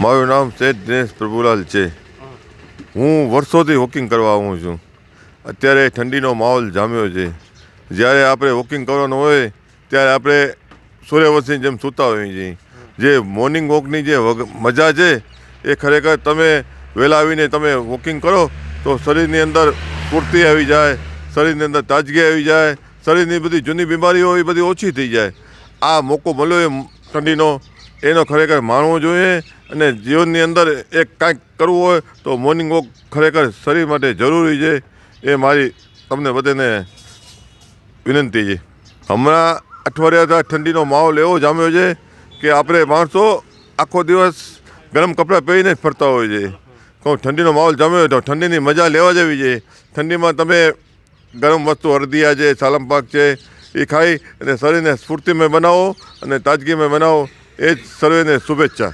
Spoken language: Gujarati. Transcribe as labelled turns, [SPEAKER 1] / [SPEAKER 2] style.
[SPEAKER 1] મારું નામ સેજ દિનેશ પ્રભુલાલ છે. હું વર્ષોથી વોકિંગ કરવા આવું છું. અત્યારે ઠંડીનો માહોલ જામ્યો છે. જ્યારે આપણે વોકિંગ કરવાનું હોય, ત્યારે આપણે સૂર્યવંશની જેમ સૂતા હોઈએ છીએ. જે મોર્નિંગ વોકની જે મજા છે, એ ખરેખર તમે વહેલા આવીને તમે વોકિંગ કરો, તો શરીરની અંદર સ્ફૂર્તિ આવી જાય, શરીરની અંદર તાજગી આવી જાય, શરીરની બધી જૂની બીમારીઓ એ બધી ઓછી થઈ જાય. આ મોકો મળ્યો એ ઠંડીનો. એનો ખરેખર માણવો જોઈએ અને જીવનની અંદર એક કાંઈક કરવું હોય તો મોર્નિંગ વોક ખરેખર શરીર માટે જરૂરી છે. એ મારી તમને બધાને વિનંતી છે. હમણાં અઠવાડિયાથી ઠંડીનો માહોલ એવો જામ્યો છે કે આપણે માણસો આખો દિવસ ગરમ કપડાં પહેરીને જ ફરતા હોય છે. કહું ઠંડીનો માહોલ જામ્યો તો ઠંડીની મજા લેવા જેવી છે. ઠંડીમાં તમે ગરમ વસ્તુ હળદિયા છે, સાલમ પાક છે, એ ખાઈ અને શરીરને સ્ફૂર્તિમય બનાવો અને તાજગીમય બનાવો. એ સર્વેને શુભેચ્છા.